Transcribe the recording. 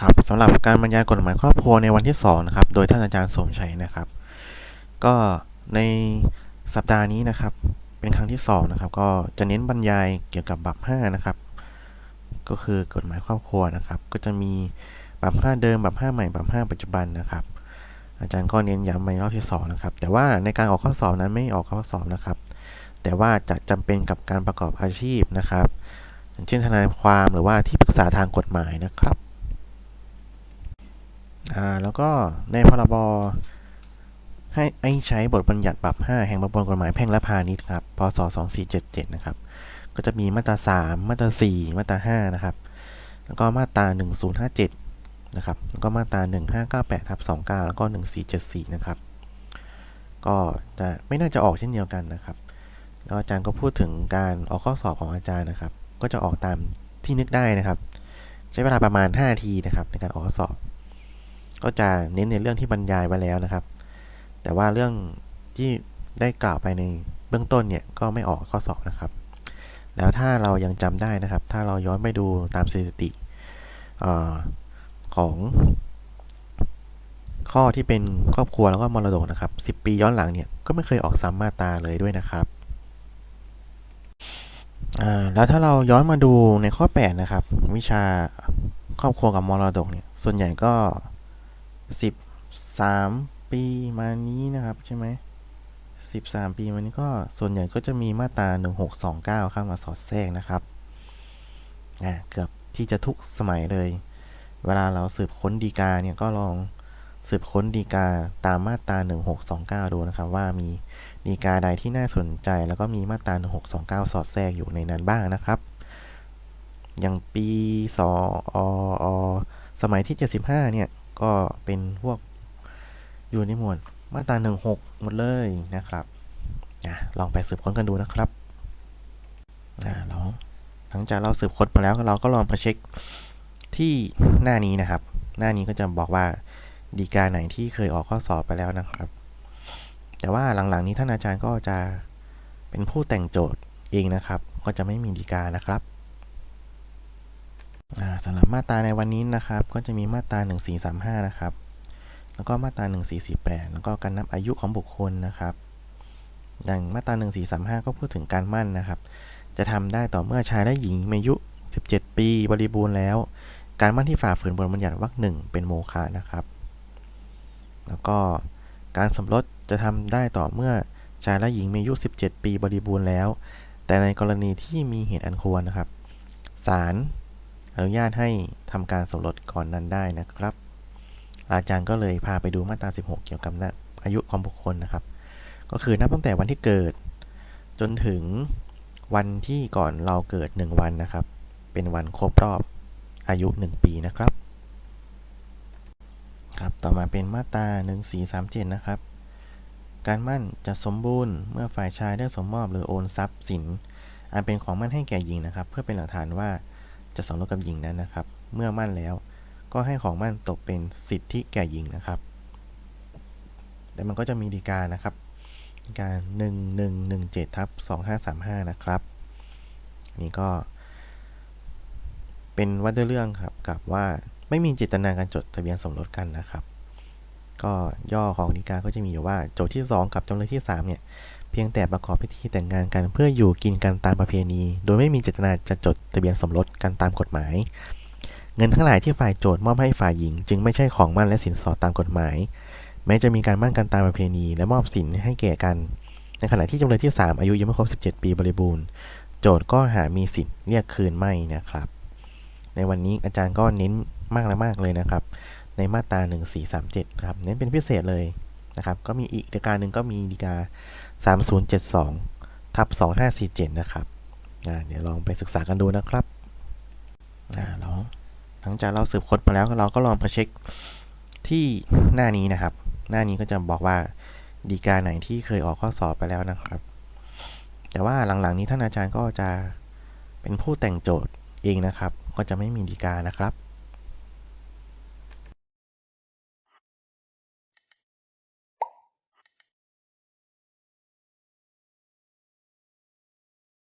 ครับสำหรับการบรรยายกฎหมายครอบครัวในวันที่2นะครับโดยท่านอาจารย์สมชัยนะครับ ก็ในสัปดาห์นี้นะครับเป็นครั้งที่2นะครับก็จะเน้นบรรยายเกี่ยวกับบัพ5นะครับก็คือกฎหมายครอบครัวนะครับ ก็จะมีบัพ5เดิมบัพ5ใหม่บัพ5ปัจจุบันนะครับ อาจารย์ก็เน้นย้ำในรอบที่2นะครับแต่ว่าในการออกข้อสอบนั้นไม่ออกข้อสอบนะครับ แต่ว่าจะจำเป็นกับการประกอบอาชีพนะครับเช่นทนายความหรือว่าที่ปรึกษาทางกฎหมายนะครับ อ่าแล้วก็ในพรบให้ไอ้ใช้บทบัญญัติปรับ 5 แห่งประมวลกฎหมายแพ่งและพาณิชย์ครับ พศ 2477 นะครับ ก็จะมีมาตรา 3 มาตรา 4 มาตรา 5 นะครับ แล้วก็มาตรา 1057 นะครับ แล้วก็มาตรา 1598ทับ29 แล้วก็ 1474 นะครับ ก็จะไม่น่าจะออกเช่นเดียวกันนะครับ แล้วอาจารย์ก็พูดถึงการออกข้อสอบของอาจารย์นะครับ ก็จะออกตามที่นึกได้นะครับ ใช้เวลาประมาณ5นาทีนะครับในการออกข้อสอบ ก็จะเน้นในเรื่องที่บรรยายไว้แล้วนะครับ แต่ว่าเรื่องที่ได้กล่าวไปในเบื้องต้นเนี่ยก็ไม่ออกข้อสอบนะครับ แล้วถ้าเรายังจำได้นะครับ ถ้าเราย้อนไปดูตามสถิติอของข้อที่เป็นครอบครัวแล้วก็มรดกนะครับ 10 ปีย้อนหลังเนี่ยก็ไม่เคยออกซ้ำมาตาเลยด้วยนะครับ แล้วถ้าเราย้อนมาดูในข้อ 8 นะครับ วิชาครอบครัวกับมรดกเนี่ยส่วนใหญ่ก็ 13ปีมานี้นะครับใช่ไหม13ปีมานี้ก็ส่วนใหญ่ก็จะมีมาตรา1629เก้าข้ามาสอดแทรกนะครับอ่าเกือบที่จะทุกสมัยเลย เวลาเราสืบค้นดีกาเนี่ยก็ลองสืบค้นดีกาตามมาตรา 1629 ดูนะครับ ว่ามีดีกาใดที่น่าสนใจ แล้วก็มีมาตรา 1629 สอดแทรกอยู่ในนั้นบ้างนะครับ อย่างปีสออสมัยที่ 75 เนี่ย ก็เป็นพวกอยู่ในหมวดมาตรา16 หมดเลยนะครับอลองไปสืบค้นกันดูนะครับอ่าลองหลังจากเราสืบค้นมาแล้วเราก็ลองไปเช็คที่หน้านี้นะครับ หน้านี้ก็จะบอกว่าดีกาไหนที่เคยออกข้อสอบไปแล้วนะครับ แต่ว่าหลังๆนี้ท่านอาจารย์ก็จะเป็นผู้แต่งโจทย์เองนะครับ ก็จะไม่มีดีกานะครับ สำหรับมาตราในวันนี้นะครับ ก็จะมีมาตรา 1435 นะครับ แล้วก็มาตรา 1448 แล้วก็การนับอายุของบุคคลนะครับ อย่างมาตรา 1435 ก็พูดถึงการมั่นนะครับ จะทำได้ต่อเมื่อชายและหญิงมีอายุ 17 ปีบริบูรณ์แล้ว การมั่นที่ฝ่าฝืนบทบัญญัติวรรคหนึ่งเป็นโมฆะนะครับ แล้วก็การสมรสจะทำได้ต่อเมื่อชายและหญิงมีอายุ 17 ปีบริบูรณ์แล้ว แต่ในกรณีที่มีเหตุอันควรนะครับศาล อนุญาตให้ทำการสมรสก่อนนั้นได้นะครับ อาจารย์ก็เลยพาไปดูมาตรา 16 เกี่ยวกับนะอายุของบุคคลนะครับ ก็คือนับตั้งแต่วันที่เกิด จนถึงวันที่ก่อนเราเกิด 1 วันนะครับ เป็นวันครบรอบอายุ 1 ปีนะครับครับต่อมาเป็นมาตรา 1437 นะครับ การมั่นจะสมบูรณ์เมื่อฝ่ายชายได้สมมอบหรือโอนทรัพย์สิน อันเป็นของมั่นให้แก่หญิงนะครับ เพื่อเป็นหลักฐานว่า จะสมรสกับหญิงนั้นนะครับ เมื่อมั่นแล้วก็ให้ของมั่นตกเป็นสิทธิแก่หญิงนะครับ แต่มันก็จะมีดีกานะครับการ 1117ทับ2535 นะครับ นี่ก็ เป็นวัดด้วยเรื่องครับกับว่าไม่มีเจตนาการจดทะเบียนสมรสกันนะครับ ก็ย่อของดีกาก็จะมีอยู่ว่าโจทย์ที่ 2 กับจำเลยที่ 3 เนี่ยเพียงแต่ประกอบพิธีแต่งงานกันเพื่ออยู่กินกันตามประเพณี โดยไม่มีเจตนาจะจดทะเบียนสมรสกันตามกฎหมาย เงินทั้งหลายที่ฝ่ายโจทย์มอบให้ฝ่ายหญิง จึงไม่ใช่ของมั่นและสินสอดตามกฎหมาย แม้จะมีการมั่นกันตามประเพณี และมอบสินให้แก่กัน ในขณะที่จำเลยที่ 3 อายุยังไม่ครบ 17 ปีบริบูรณ์ โจทย์ก็หามีสิทธิ์เรียกคืนไม่นะครับ ในวันนี้อาจารย์ก็เน้นมากและมากเลยนะครับ ในมาตรา 1437ครับเน้นเป็นพิเศษเลยนะครับ ก็มีอีกดีกาหนึ่งก็มีดีกา 3072ทับ2547 นะครับเดี๋ยวลองไปศึกษากันดูนะครับลองหลังจากเราสืบค้นมาแล้วเราก็ลองมาเช็คที่หน้านี้นะครับ หน้านี้ก็จะบอกว่าดีกาไหนที่เคยออกข้อสอบไปแล้วนะครับ แต่ว่าหลังๆนี้ท่านอาจารย์ก็จะเป็นผู้แต่งโจทย์เองนะครับ ก็จะไม่มีดีกานะครับ